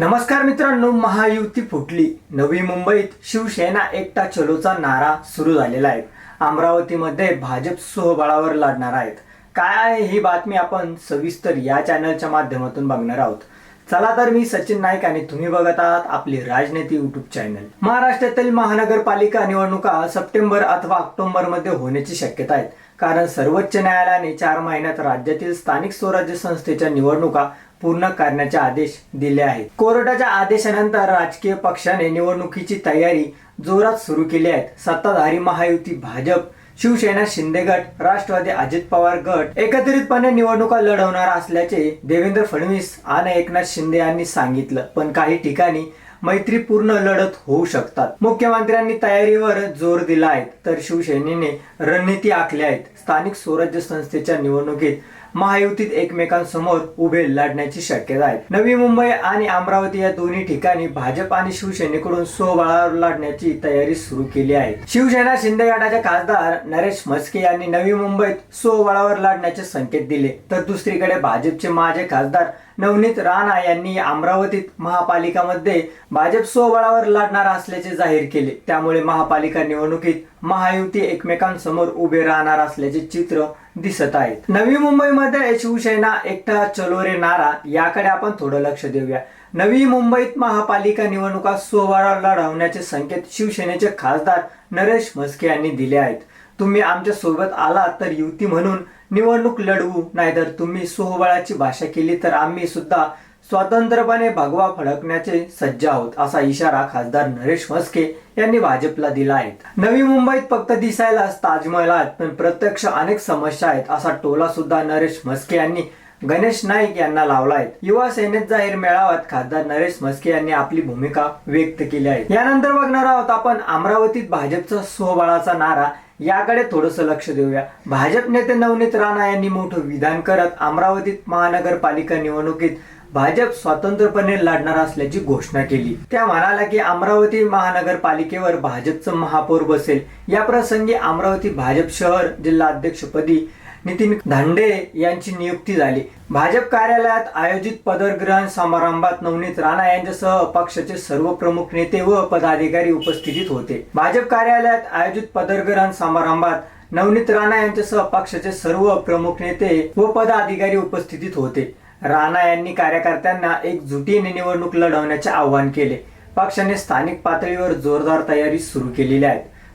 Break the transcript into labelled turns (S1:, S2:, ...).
S1: नमस्कार मित्रांनो महायुती फुटली. नवी मुंबईत शिवसेना एकटा चलोचा नारा सुरू झालेला आहे. अमरावतीमध्ये भाजप सोहबळावर लढणार आहेत. काय आहे ही बातमी आपण सविस्तर या चॅनलच्या माध्यमातून बघणार आहोत. चला तर मी सचिन नाईक आणि तुम्ही बघत आहात आपली राजनीती युट्यूब चॅनल महाराष्ट्रातील महानगरपालिका निवडणुका सप्टेंबर अथवा ऑक्टोबरमध्ये होण्याची शक्यता आहे कारण सर्वोच्च न्यायालयाने चार महिन्यात राज्यातील स्थानिक स्वराज्य संस्थेच्या निवडणुका पूर्ण करण्याचे आदेश दिले आहेत. कोर्टाच्या आदेशानंतर राजकीय पक्षाने निवडणुकीची तयारी जोरात सुरू केली आहे. सत्ताधारी महायुती भाजप शिवसेना शिंदे गट राष्ट्रवादी अजित पवार गट एकत्रितपणे निवडणुका लढवणार असल्याचे देवेंद्र फडणवीस आणि एकनाथ शिंदे यांनी सांगितलं. पण काही ठिकाणी मैत्रीपूर्ण लढत होऊ शकतात. मुख्यमंत्र्यांनी तयारीवर जोर दिला आहे. तर शिवसेनेने रणनीती आखल्या आहेत स्थानिक स्वराज्य संस्थेच्या निवडणुकीत महायुतीत एकमेकांसमोर उभे लढण्याची शक्यता आहे. नवी मुंबई आणि अमरावती या दोन्ही ठिकाणी भाजप आणि शिवसेनेकडून स्वबळावर लढण्याची तयारी सुरू केली आहे. शिवसेना शिंदे गटाचे खासदार नरेश म्हस्के यांनी नवी मुंबईत स्वबळावर लढण्याचे संकेत दिले. तर दुसरीकडे भाजपचे माजी खासदार नवनीत राणा यांनी अमरावतीत महापालिकामध्ये भाजप स्वबळावर लढणार असल्याचे जाहीर केले. त्यामुळे महापालिका निवडणुकीत महायुती एकमेकांसमोर उभे राहणार असल्याचे चित्र दिसत आहेत. नवी मुंबईमध्ये शिवसेना एकटा चलो रे नारा याकडे आपण थोडं लक्ष देऊया. नवी मुंबईत महापालिका निवडणुका स्वबळावर लढवण्याचे संकेत शिवसेनेचे खासदार नरेश म्हस्के यांनी दिले आहेत. तुम्ही आमच्यासोबत आलात तर युती म्हणून निवडणूक लढवू नाहीतर तुम्ही सोहबळाची भाषा केली तर आम्ही सुद्धा स्वतंत्रपणे भगवा फडकण्याचे सज्ज आहोत असा इशारा खासदार नरेश म्हस्के यांनी भाजपला दिला आहे. नवी मुंबईत फक्त दिसायलाच ताजमहल आहेत पण प्रत्यक्ष अनेक समस्या आहेत असा टोला सुद्धा नरेश म्हस्के यांनी गणेश नाईक यांना लावला आहे. युवा सेनेत जाहीर मेळाव्यात खासदार नरेश म्हस्के यांनी आपली भूमिका व्यक्त केली आहे. यानंतर बघणार आहोत आपण अमरावतीत भाजपचा स्वबळाचा नारा याकडे थोडस लक्ष देऊया. भाजप नेते नवनीत राणा यांनी मोठं विधान करत अमरावतीत महानगरपालिका निवडणुकीत भाजप स्वतंत्रपणे लढणार असल्याची घोषणा केली. त्या म्हणाल्या की अमरावती महानगरपालिकेवर भाजपचं महापौर बसेल. या प्रसंगी अमरावती भाजप शहर जिल्हाध्यक्षपदी नितीन धांडे यांची नियुक्ती झाली. भाजप कार्यालयात आयोजित पदग्रहण समारंभात नवनीत राणा यांच्यासह पक्षाचे सर्व प्रमुख नेते व पदाधिकारी उपस्थित होते. भाजप कार्यालयात आयोजित पदग्रहण समारंभात नवनीत राणा यांच्यासह पक्षाचे सर्व प्रमुख नेते व पदाधिकारी उपस्थितीत होते. राणा यांनी कार्यकर्त्यांना एकजुटीने निवडणूक लढवण्याचे आवाहन केले. पक्षाने स्थानिक पातळीवर जोरदार तयारी सुरू केलेली आहे.